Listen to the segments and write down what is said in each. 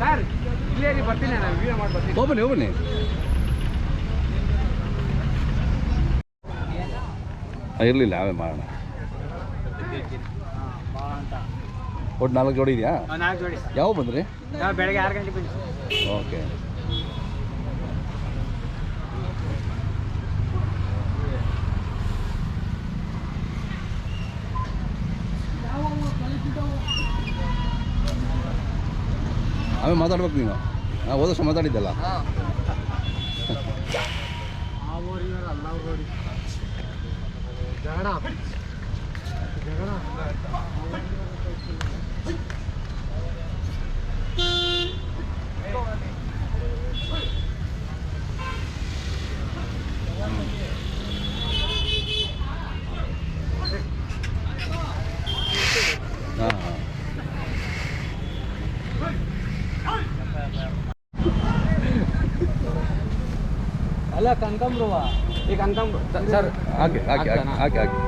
Sir ಇಲ್ಲೇ ರೀ ಬರ್ತೀನಿ ನಾನು ವಿಡಿಯೋ ಮಾಡಿ ಬರ್ತೀನಿ. ಹೋಗ್ಬನ್ನಿ ಹೋಗ್ಬನ್ನಿ. ಇರಲಿಲ್ಲ ಅವೇ ಮಾಡೋಣ. ಒಟ್ಟು ನಾಲ್ಕು ಜೋಡಿ ಇದೆಯಾ? ನಾಲ್ಕು ಜೋಡಿ ಯಾವ ಬಂದ್ರಿ? ಬೆಳಗ್ಗೆ ಆರು ಗಂಟೆಗೆ ಓಕೆ. ಆಮೇಲೆ ಮಾತಾಡ್ಬೇಕು ನೀನು. ಹಾಂ ಹೋದಷ್ಟು ಮಾತಾಡಿದ್ದಲ್ಲ. ಆ ಊರಿಗೆ ಅಲ್ಲ ಊರಿಗೆ ಜಗಣ ಜಗಣ ಹಾಂ ಹಾಂ ಅಲ್ಲ ಕನಕಾಂಬ್ರವ. ಈ ಕನಕಾಂಬ್ರ ಸರ್ ಹಾಗೆ ಹಾಗೆ ಹಾಗೆ ಹಾಗೆ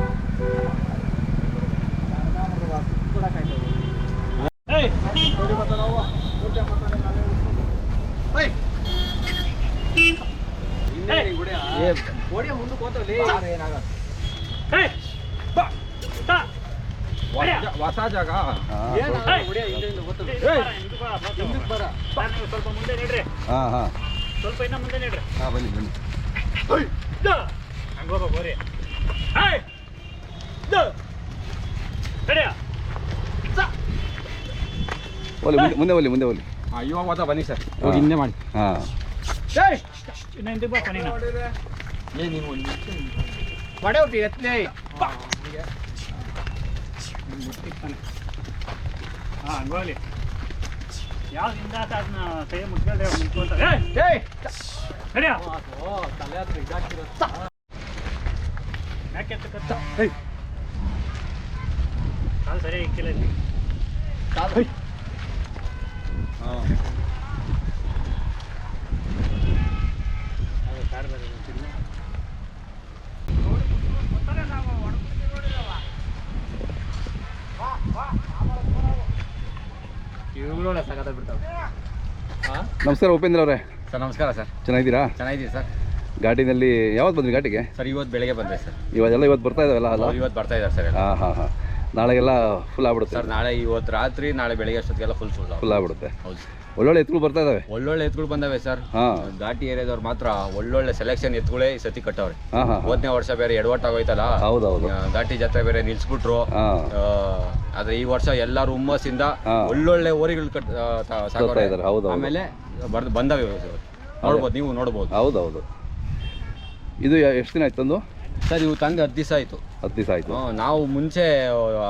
ಹೊಸ ಜಾಗ. ಸ್ವಲ್ಪ ಮುಂದೆ ನಡ್ರಿ. ಹಾ ಹಾಂ. ಸ್ವಲ್ಪ ಇನ್ನ ಮುಂದೆ ನೋಡ್ರಿ. ಹಾ ಬನ್ನಿ ಬನ್ನಿ. ಹಂಗ ಕಡೆಯ ಒಲಿ ಮುಂದೆ ಮುಂದೆ ಒಲಿ ಮುಂದೆ ಒಲಿ. ಇವಾಗ ಹೋದ ಬನ್ನಿ ಸರ್. ಹಾ. ಹಿಂದೆ ಮಾಡಿ. ಹಾಂ. ಪಡೆ ಹೋಗ್ತಿ ಎತ್ತಲೇ ಹಾ ಹಂಗೋಲಿ. ಯಾವ್ದು ಹಿಂದ ಆತ ಅದನ್ನ ಕೈ ಮುಟ್ಕೊಂಡ್ರೆ ಅವ್ನು ನಿಂತ್ಕೊಂತಾರೆ ಏಯ್! ಕಡೆಯ ತಲೆ ಹತ್ರ ಇದಾಗ್ತಿರೋ ಯಾಕೆ ಎತ್ತಕತ್ತ? ಕಾಲು ಸರಿಯಾಗಿ ಇಕ್ಕಿಲ್ಲ ಇಲ್ಲಿ. ಅದು ಕಾರ್ ಬೇರೆ ನಿಂತಿಲ್ಲ. ಸಗದ ಬಿಡ್ತಾವೆ ನಮಸ್ಕಾರ ಉಪೇಂದ್ರ ಅವರೇ. ಸರ್ ನಮಸ್ಕಾರ ಸರ್. ಚೆನ್ನಾಗಿದ್ದೀರಾ? ಚೆನ್ನಾಗಿದ್ದೀವಿ ಸರ್. ಗಾಡಿನಲ್ಲಿ ಯಾವತ್ತು ಬಂದ್ರಿ ಗಾಡಿಗೆ? ಸರ್ ಇವತ್ತು ಬೆಳಗ್ಗೆ ಬಂದೆ ಸರ್. ಇವಾಗೆಲ್ಲ ಇವತ್ತು ಬರ್ತಾ ಇದಾವೆಲ್ಲ ಅಲ್ಲ? ಇವತ್ತು ಬರ್ತಾ ಇದ್ದಾರೆ ಸರ್. ಹಾಂ ಹಾಂ ಹಾಂ. ನಾಳೆಗೆಲ್ಲ ಫುಲ್ ಆಗ್ಬಿಡುತ್ತೆ. ಸರ್ ನಾಳೆ ಇವತ್ತು ರಾತ್ರಿ ನಾಳೆ ಬೆಳಿಗ್ಗೆ ಅಷ್ಟೊತ್ತಿಗೆಲ್ಲ ಫುಲ್ ಫುಲ್ ಫುಲ್ ಆಗ್ಬಿಡುತ್ತೆ. ಹೌದು. ಒಳ್ಳೊಳ್ಳೆ ಎತ್ತುಗಳು ಬರ್ತಾ ಇದಾವೆ. ಒಳ್ಳೊಳ್ಳೆ ಎತ್ಗಳು ಬಂದಾವೆ ಸರ್. ಘಾಟಿ ಏರಿಯಾದವ್ರು ಮಾತ್ರ ಒಳ್ಳೊಳ್ಳೆ ಸೆಲೆಕ್ಷನ್ ಎತ್ಗಳೇ ಈ ಸತಿ ಕಟ್ಟವ್ರೆ. ಹೋದನೇ ವರ್ಷ ಬೇರೆ ಎಡವಟ್ಟಾಗೋಯ್ತಲ್ಲ ಹೌದೌದು. ಆ, ಘಾಟಿ ಜಾತ್ರೆ ಬೇರೆ ನಿಲ್ಸ್ಬಿಟ್ರು. ಆ, ಆದ್ರೆ ಈ ವರ್ಷ ಎಲ್ಲಾರು ಹುಮ್ಮಸ್ಸಿಂದ. ಒಳ್ಳೊಳ್ಳೆ ಓರಿಗಳು ಕಟ್ ಇದಾರೆ, ಹೌದು. ಆಮೇಲೆ ಬರ್ದು ಬಂದವೆ. ನೋಡ್ಬೋದು ನೀವು ನೋಡ್ಬೋದು. ಹೌದೌದು. ಇದು ಎಷ್ಟು ದಿನ ಆಯ್ತು ತಂದು? ಸರ್ ಇವು ತಂದು ಹತ್ತು ದಿವಸ ಆಯ್ತು. ಹತ್ತು ದಿವಸ ಆಯಿತು. ನಾವು ಮುಂಚೆ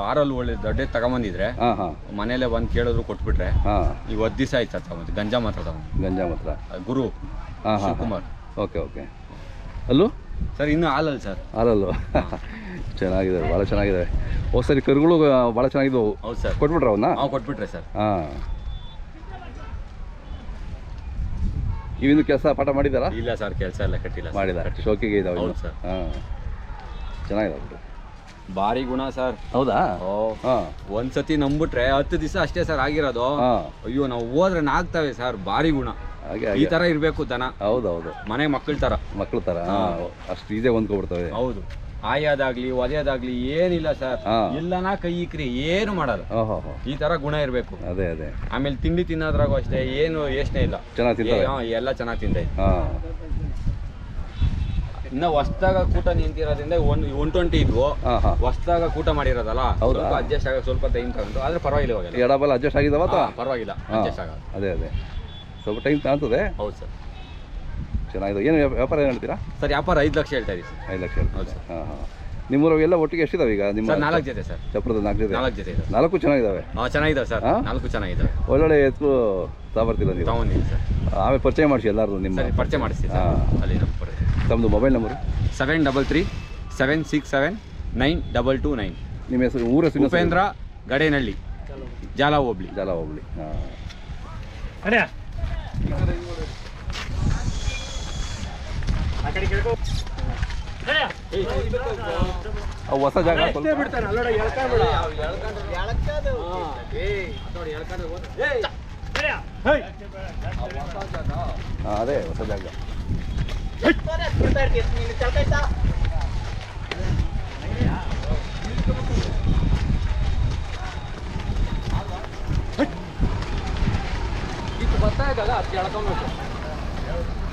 ಆರಲ್ಲಿ ಒಳ್ಳೆ ದೊಡ್ಡ ತಗೊಂಬಂದಿದ್ರೆ ಹಾಂ ಹಾಂ. ಮನೇಲೆ ಬಂದು ಕೇಳಿದ್ರು ಕೊಟ್ಬಿಟ್ರೆ ಹಾಂ. ಈಗ ಹತ್ತು ದಿವಸ ಆಯ್ತು ಸರ್ ತಗೊಂಡು ಗಂಜಾ ಮಾತ್ರ ತಗೊಂಡು ಗಂಜಾ ಮಾತ್ರ. ಗುರು ಹಾಂ ಹಾಂ ಶಿವಕುಮಾರ್. Okay okay. ಅಲ್ಲೂ? ಸರ್ ಇನ್ನು ಆಲಲ್ಲ ಸರ್. ಹಾಲಲ್ವ ಚೆನ್ನಾಗಿದೆ ಭಾಳ ಚೆನ್ನಾಗಿದೆ ಓ ಸರಿ ಕರುಗಳು ಭಾಳ ಚೆನ್ನಾಗಿದ್ದವು ಹೌದು ಸರ್. ಕೊಟ್ಬಿಟ್ರ ಅವನ್ನ? ನಾವು ಕೊಟ್ಬಿಟ್ರೆ ಸರ್. ಹಾಂ. ಇವಿಂದು ಕೆಲಸ ಪಾಠ ಮಾಡಿದಾರಾ? ಇಲ್ಲ ಸರ್ ಕೆಲಸ ಎಲ್ಲ ಕಟ್ಟಿಲ್ಲ. ಮಾಡಿದ್ದಾರೆ ಶೋಕಿಗೆ ಇದಾವೆ ಹೌದು ಸರ್. ಹಾಂ. ಚೆನ್ನಾಗಿದಾವೆ ಬಿಡು ಭಾರಿ ಗುಣ ಸರ್. ಹೌದಾ? ಓ ಹಾಂ. ಒಂದ್ಸತಿ ನಂಬಿಟ್ರೆ ಹತ್ತು ದಿವಸ ಅಷ್ಟೇ ಸರ್ ಆಗಿರೋದು. ಹಾಂ. ಅಯ್ಯೋ ನಾವು ಹೋದ್ರೆ ನಾಗ್ತವೆ ಸರ್ ಭಾರಿ ಗುಣ. ಹಾಗೆ ಈ ಹಾಗೆ. ತರ ಇರ್ಬೇಕು ದನ. ಹೌದೌದು. ಹೌದು ಮನೆ ಮಕ್ಕಳ ತರ. ಮಕ್ಳ ಥರ ಹಾಂ. ಅಷ್ಟು ಈಸೇ ಹೊಂದ್ಕೊಬಿಡ್ತವೆ. ಹೌದು. ಆಯೋದಾಗ್ಲಿ ಒದೆಯೋದಾಗ್ಲಿ ಏನಿಲ್ಲ ಸರ್. ಹಾ. ಇಲ್ಲನ ಕೈ ಇಕ್ರಿ ಏನು ಮಾಡಲ್ಲ. ಓಹೋ ಹೋ. ಈ ತರ ಗುಣ ಇರ್ಬೇಕು. ಅದೇ ಅದೇ. ಆಮೇಲೆ ತಿಂಡಿ ತಿನ್ನೋದ್ರಾಗೂ ಅಷ್ಟೇ ಏನು ಯೋಚನೆ ಇಲ್ಲ. ಚೆನ್ನಾಗಿ ತಿಂತವೆ. ಏ- ಹಾ, ಎಲ್ಲ ಚೆನ್ನಾಗಿ ತಿಂತೈತೆ. ಹಾಂ. ಇನ್ನ ಹೊಸ್ದಾಗ ಕೂಟ ನಿಂತಿರೋದ್ರಿಂದ ಒನ್ ಒನ್ ಟ್ವೆಂಟಿ ಇದ್ವು. ಹೊಸ್ದಾಗ ಕೂಟ ಮಾಡಿರೋದಲ್ಲ? ಸ್ವಲ್ಪ ಅಡ್ಜಸ್ಟ್ ಆಗ ಸ್ವಲ್ಪ ಟೈಮ್ ತಗೊಂಡು ಆದ್ರೆ ಪರವಾಗಿಲ್ಲ ಇವಾಗೆಲ್ಲ. ಎಡಬಲ್ ಅಡ್ಜಸ್ಟ್ ಆಗಿದಾವ ಪರವಾಗಿಲ್ಲ ಅಡ್ಜಸ್ಟ್ ಆಗ ಅದೇ ಅದೇ. ಸ್ವಲ್ಪ ಟೈಮ್ ತಗೊತದೆ? ಹೌದು ಸರ್. ಚೆನ್ನಾಗಿದೆ. ಏನು ವ್ಯಾಪಾರ ಏನು ಹೇಳ್ತೀರಾ? ಸರ್ ವ್ಯಾಪಾರ ಐದು ಲಕ್ಷ ಹೇಳ್ತಾ ಸರ್. ಐದು ಲಕ್ಷ ಹೌದು ಸರ್. ಹಾಂ ಹಾಂ. ನಿಮ್ಮೂರವು ಎಲ್ಲ ಒಟ್ಟಿಗೆ ಎಷ್ಟಿದಾವೆ ಈಗ ನಿಮ್ಮ ನಾಲ್ಕು ಜೊತೆ ಸರ್. ಚಪ್ರದ ನಾಲ್ಕು ಜೊತೆ? ನಾಲ್ಕು ಜೊತೆ ಇದೆ ನಾಲ್ಕು ಚೆನ್ನಾಗಿದ್ದಾವೆ ಹಾಂ ಚೆನ್ನಾಗಿದ್ದಾವೆ ಸರ್. ನಾಲ್ಕು ಚೆನ್ನಾಗಿದ್ದಾವೆ ಒಳ್ಳೊಳ್ಳೆ ಎತ್ತು ತಗೊಬರ್ತಿಲ್ಲ ನೀವು ತಗೊಂಡಿದ್ದೀನಿ ಸರ್. ಆಮೇಲೆ ಪರಿಚಯ ಮಾಡಿಸಿ ಎಲ್ಲರೂ ನಿಮ್ಮ ಸರಿ ಪರಿಚಯ ಮಾಡಿಸಿ ಹಾ. ಅಲ್ಲಿ ತಮ್ಮದು mobile number? Seven double three seven six seven nine double two nine. ನಿಮ್ಮ ಹೆಸರು ಊರ ಹೆಸರು ಉಪೇಂದ್ರ ಗಡೇನಹಳ್ಳಿ ಜಾಲ ಹೋಬ್ಳಿ ಜಾಲ ಹೋಗ್ಲಿ ಹಾಂ ಕಡೆಯ ಆ ಕಡೆ ಕೇಳ್ಕೊ ಕಡೆಯ ಅವು ಹೊಸ ಜಾಗ ಸ್ವಲ್ಪ ಬಿಡ್ತಾನೆ ಅಲ್ಲೋಡ ಕಡೆಯ ಹಾಂ ಅದೇ ಹೊಸ ಜಾಗ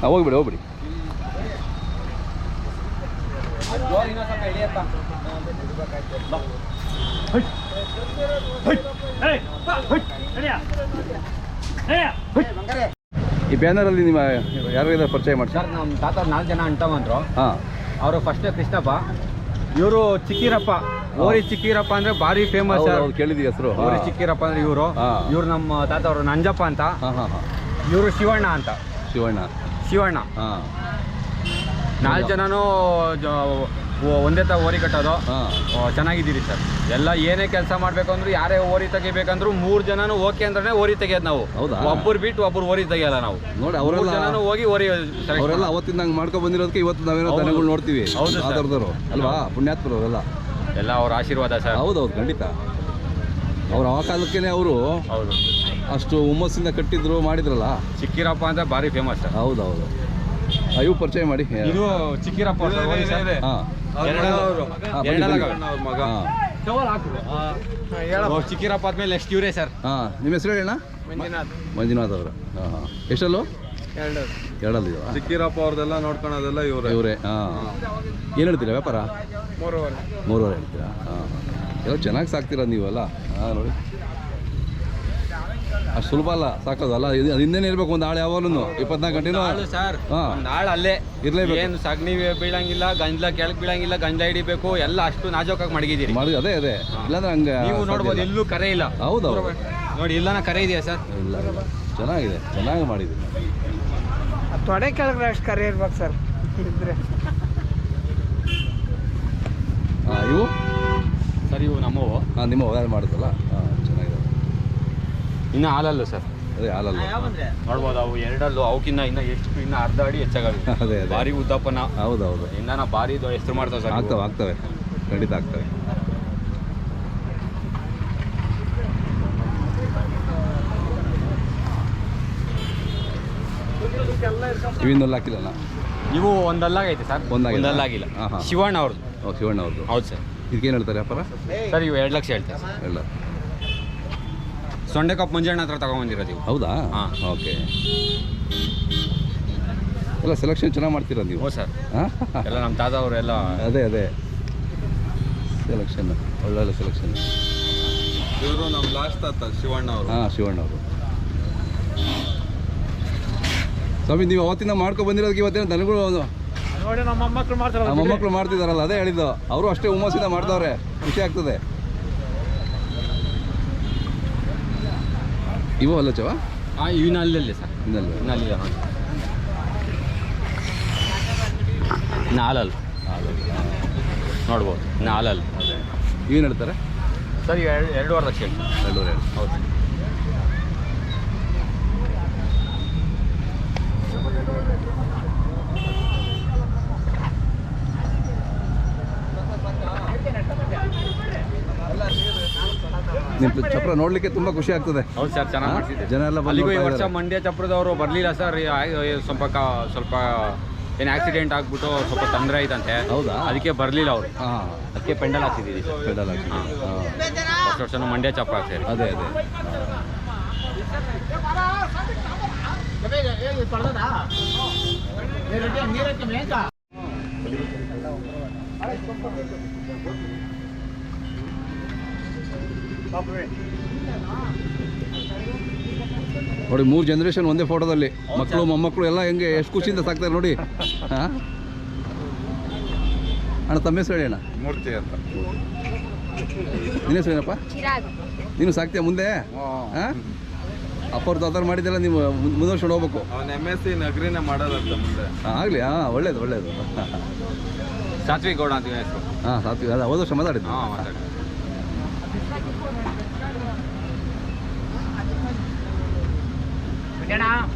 ಹೋಗ್ಬಿಡಿ ಹೋಗ್ಬಿಡಿ ಈ ಬ್ಯಾನರಲ್ಲಿ ನಿಮ್ಮ ಯಾರಿಗಾದ್ರೂ ಪರಿಚಯ ಮಾಡಿ ಸರ್ ನಮ್ಮ ತಾತ ನಾಲ್ಕು ಜನ ಅಂಟ ಬಂದ್ರು ಹಾಂ. ಅವರು ಫಸ್ಟ್ ಕೃಷ್ಣಪ್ಪ. ಇವರು ಚಿಕ್ಕಿರಪ್ಪ. ಓರಿ ಚಿಕ್ಕಿರಪ್ಪ ಅಂದ್ರೆ ಭಾರಿ ಫೇಮಸ್ ಕೇಳಿದ್ವಿ ಸರ್. ಹೆಸರು. ಓರಿ ಚಿಕ್ಕಿರಪ್ಪ ಅಂದ್ರೆ ಇವರು. ಇವರು ನಮ್ಮ ತಾತ ಅವರು ನಂಜಪ್ಪ ಅಂತ. ಹಾಂ ಹಾಂ ಹಾಂ. ಇವರು ಶಿವಣ್ಣ ಅಂತ. ಶಿವಣ್ಣ. ಶಿವಣ್ಣ. ಹಾಂ. ನಾಲ್ಕು ಜನನು ಒಂದೇ ತಾ ಓರಿ ಕಟ್ಟೋದು? ಓ, ಚೆನ್ನಾಗಿದ್ದೀರಿ ಸರ್. ಎಲ್ಲ ಏನೇ ಕೆಲಸ ಮಾಡ್ಬೇಕು ಅಂದ್ರೆ ಯಾರೇ ಓರಿ ತೆಗಿಬೇಕಂದ್ರು ಮೂರು ಜನನು ಓಕೆ ಅಂದ್ರೆ ಓರಿ ತೆಗಿಯೋದು ನಾವು. ಹೌದಾ? ಒಬ್ಬರು ಬಿಟ್ಟು ಒಬ್ಬರು ಓರಿ ತೆಗಿಯಲ್ಲ ನಾವು. ನೋಡಿ ಮೂರು ಅವರೆಲ್ಲ ಜನನು ಹೋಗಿ ಓರಿ select ಅವರೆಲ್ಲ. ಅವತ್ತಿಂದ ಹಂಗೆ ಮಾಡ್ಕೊ ಬಂದಿರೋದಕ್ಕೆ ಇವತ್ತು ನಾವೇನೋ ಹೌದು. ದನಗಳು ನೋಡ್ತೀವಿ. ಹೌದು ಸರ್. ಅಲ್ವಾ? ಪುಣ್ಯಾತ್ಮರು ಅವರೆಲ್ಲ. ಎಲ್ಲ ಅವ್ರ ಆಶೀರ್ವಾದ ಸರ್. ಹೌದೌದು ಖಂಡಿತ. ಅವ್ರ ಆ ಕಾಲಕ್ಕೇನೆ ಅವರು ಹೌದು. ಅಷ್ಟು ಹುಮ್ಮಸ್ಸಿಂದ ಕಟ್ಟಿದ್ರು ಮಾಡಿದ್ರಲ್ಲ? ಚಿಕ್ಕಿರಪ್ಪ ಅಂತ ಭಾರಿ ಫೇಮಸ್ ಸರ್. ಹೌದೌದು. ಅಯ್ಯೋ ಪರಿಚಯ ಮಾಡಿ. ಇದು ಚಿಕ್ಕಿರಪ್ಪ. ಹಾಂ. ಚಿಕ್ಕಿರಪ್ಪ ಆದ್ಮೇಲೆ ನೆಕ್ಸ್ಟ್ ಇವರೇ ಸರ್. ಹಾಂ ನಿಮ್ಮ ಹೆಸರು ಹೇಳಣ್ಣ? ಮಂಜುನಾಥ್. ಮಂಜುನಾಥ್ ಅವರು. ಹಾಂ ಹಾಂ. ಎಷ್ಟಲ್ಲೂ? ಎರಡಲ್ಲಿ. ಚಿಕ್ಕಿರಪ್ಪ ಅವ್ರದೆಲ್ಲ ನೋಡ್ಕೊಳೋದೆಲ್ಲ ಇವ್ರೆ. ಇವರೇ ಹಾಂ. ಏನು ಹೇಳ್ತೀರಾ ವ್ಯಾಪಾರ? ಮೂರುವರೆ. ಮೂರುವರೆ ಹೇಳ್ತೀರಾ? ಹಾಂ ಎಲ್ಲ ಚೆನ್ನಾಗಿ ಸಾಕ್ತೀರ ನೀವಲ್ಲ? ಹಾಂ ನೋಡಿ. ಅಷ್ಟು ಸುಲಭ ಅಲ್ಲ ಸಾಕೋದು ಅಲ್ಲ. ಇದು ಹಿಂದೆನೇ ಇರಬೇಕು ಒಂದು ಆಳು ಯಾವಾಗಲೂ ಇಪ್ಪತ್ನಾಲ್ಕು ಗಂಟೆನೂ. ಆಳು ಸರ್ ಹಾಂ. ನಾಳೆ ಅಲ್ಲೇ. ಇರ್ಲೇ ಏನು ಸಗಣಿ ಬೀಳಂಗಿಲ್ಲ ಗಂಜಲ ಕೆಳಗೆ ಬೀಳಂಗಿಲ್ಲ ಗಂಜ ಹಿಡಿಬೇಕು ಎಲ್ಲ ಅಷ್ಟು ನಾಜೋಕಾಗಿ ಮಡಗಿದ್ದೀರಿ. ಮಾಡಿ ಅದೇ ಅದೇ. ಇಲ್ಲಾಂದ್ರೆ ಹಂಗೆ ನೀವು ನೋಡ್ಬೋದು ಇಲ್ಲ. ಎಲ್ಲೂ ಕರೆ ಇಲ್ಲ. ಹೌದು ಹೌದು. ನೋಡಿ ಇಲ್ಲನ ಕರೆ ಇದೆಯಾ ಸರ್? ಇಲ್ಲ ಇಲ್ಲ. ಚೆನ್ನಾಗಿದೆ ಚೆನ್ನಾಗಿ ಮಾಡಿದ್ದೀವಿ ತೊಡೆ ಕೆಳಗಡೆ ಅಷ್ಟು ಕರೆ ಇರ್ಬೇಕು ಸರ್. ಇದ್ರೆ. ಹಾಂ ಇವು? ಸರ್ ಇವು ನಮ್ಮವು. ಹಾಂ ಹಾಂ ಚೆನ್ನಾಗಿದೆ ಇನ್ನು ಹಾಲಲ್ಲು ಸರ್. ಅದೇ ಹಾಲಲ್ಲ. ನೋಡ್ಬೋದು ಅವು ಎರಡಲ್ಲೂ ಅವಕ್ಕಿನ್ನ ಇನ್ನ ಎಷ್ಟು ಇನ್ನ ಅರ್ಧ ಅಡಿ ಹೆಚ್ಚಾಗುತ್ತೆ ಅದೇ ಅದೇ. ಭಾರಿ ಉದ್ದಪ್ಪನ. ಹೌದು ಹೌದು ಇನ್ನ ನಾ ಭಾರಿ ಹೆಸರು ಮಾಡ್ತಾವೆ ಸರ್. ಆಗ್ತವೆ ಆಗ್ತವೆ. ಖಂಡಿತ ಆಗ್ತವೆ. ಇವಿನ್ನಲ್ಲ ಹಾಕಿಲ್ಲಲ್ಲ ಇವು ಒಂದಲ್ಲಾಗೈತೆ ಸರ್? ಒಂದಲ್ಲಾಗಿಲ್ಲ. ಶಿವಣ್ಣ ಅವ್ರದ್ದು. ಓ ಶಿವಣ್ಣ ಅವ್ರದ್ದು. ಹೌದು ಸರ್. ಇದಕ್ಕೇನು ಹೇಳ್ತಾರೆ ವ್ಯಾಪಾರ ಸರ್ ಇವು ಎರಡು ಲಕ್ಷ ಹೇಳ್ತಾರೆ ಸರ್. ಎಲ್ಲ ಸೊಂಡೆ ಕಪ್ ಮಂಜಣ್ಣ ಹತ್ರ ತಗೊಂಬಂದಿರೋದು ಹೌದಾ? ಹಾಂ. ಓಕೆ. ಎಲ್ಲ ಸೆಲೆಕ್ಷನ್ ಚೆನ್ನಾಗಿ ಮಾಡ್ತೀರಾ ನೀವು? ಓ ಸರ್. ಹಾಂ? ಎಲ್ಲ ನಮ್ಮ ತಾತ ಅವರೆಲ್ಲ ಅದೇ ಅದೇ. ಸೆಲೆಕ್ಷನ್ ಒಳ್ಳೊಳ್ಳೆ ಸೆಲೆಕ್ಷನ್ ಇವರು ನಮ್ಮ ಲಾಸ್ಟ್ ತಾತ ಶಿವಣ್ಣ ಅವರು. ಹಾಂ ಶಿವಣ್ಣ ಅವರು. ಸ್ವಾಮಿ ನೀವು ಅವತ್ತಿಂದ ಮಾಡ್ಕೊಂಡು ಬಂದಿರೋದಕ್ಕೆ ಇವತ್ತೇನು ದನಗಳು ನೋಡಿ ನಮ್ಮ ಮಕ್ಕಳು ಮಾಡ್ತಾರಲ್ಲ ನಮ್ಮ ಮೊಮ್ಮಕ್ಕಳು ಮಾಡ್ತಿದಾರಲ್ಲ ಅದೇ ಹೇಳಿದ್ದು. ಅವರು ಅಷ್ಟೇ ಹುಮ್ಮಸ್ಸಿಂದ ಮಾಡ್ತಾವ್ರೆ ಖುಷಿ ಆಗ್ತದೆ. ಇವು ಅಲ್ಲ ಚವ? ಹಾಂ ಇವಿನ ಅಲ್ಲಲ್ಲಿ ಸರ್. ಇನ್ನಲ್ಲ ಇನ್ನು ಹಾಂ. ಹಾಲಲ್ಲ ನೋಡ್ಬೋದು ನಾಲಲ್ ಏನು ಹೇಳ್ತಾರೆ? ಸರ್ ಇವು ಎರಡು ಎರಡೂವರೆ ಲಕ್ಷ ಎರಡೂವರೆ. ಎರಡು ಹೌದು. ನಿಮ್ಮ ಚಪ್ರ ನೋಡ್ಲಿಕ್ಕೆ ತುಂಬಾ ಖುಷಿ ಆಗ್ತದೆ. ಹೌದು ಸರ್ ಚೆನ್ನಾಗಿ ಜನ ಎಲ್ಲ ಬಂದು ಅಲ್ಲಿಗೂ ಈ ನೋಡ್ತಾ ವರ್ಷ ಇದ್ದಾರೆ. ಮಂಡ್ಯ ಚಪ್ರದವರು ಬರಲಿಲ್ಲ ಸರ್. ಈ ಆ- ಈ ಸ್ವಲ್ಪ ಕ- ಸ್ವಲ್ಪ ಏನು ಆಕ್ಸಿಡೆಂಟ್ ಆಗ್ಬಿಟ್ಟು ಸ್ವಲ್ಪ ತೊಂದರೆ ಆಯ್ತಂತೆ. ಹೌದಾ? ಅದಕ್ಕೆ ಬರಲಿಲ್ಲ ಅವರು. ಹಾಂ. ಅದಕ್ಕೆ ಪೆಂಡಲ್ ಹಾಕ್ತಿದ್ದೀವಿ ಸರ್. ಪೆಡಲ್ ಹಾಕಿ ಹಾಂ. ವರ್ಷ ವರ್ಷನೂ ಮಂಡ್ಯ ಚಪ್ರ ಹಾಕ್ತೀರಿ. ಅದೇ ಅದೇ. ನೋಡಿ ಮೂರು ಜನ್ರೇಷನ್ ಒಂದೇ ಫೋಟೋದಲ್ಲಿ ಮಕ್ಕಳು ಮೊಮ್ಮಕ್ಕಳು ಎಲ್ಲ ಹೆಂಗೆ ಎಷ್ಟು ಖುಷಿಯಿಂದ ಸಾಕ್ತಾರೆ ನೋಡಿ. ಹಾಂ? ಅಣ್ಣ ತಮ್ಮ ಹೆಸರು ಹೇಳಿ ಅಣ್ಣ. ಮೂರ್ತಿ ಅಂತ. ನಿನ್ನ ಹೆಸರು ಏನಪ್ಪ? ನೀನು ಸಾಕ್ತೀಯ ಮುಂದೆ? ಹಾಂ? ಅಪ್ಪವ್ರು ತಾತಾರು ಮಾಡಿದ್ದೆಲ್ಲ ನೀವು ಮುಂದೆ ವರ್ಷ ಹೋಗ್ಬೇಕು ಅವನ್ ಎಂ ಎಸ್ ಸಿ ನಗರಿನೇ ಮಾಡೋದಂತ ಮುಂದೆ. ಆಗಲಿ ಹಾಂ ಒಳ್ಳೇದು ಒಳ್ಳೇದು. ಸಾತ್ವಿಕ್ ಗೌಡ ಅಂತ ಹೇಳಿ ಹಾಂ ಸಾತ್ವಿಕ ಅದ ಹೋದ ವರ್ಷ ಮಾತಾಡಿದ್ದು. ಹಾಂ ಮಾತಾಡಿ 在哪？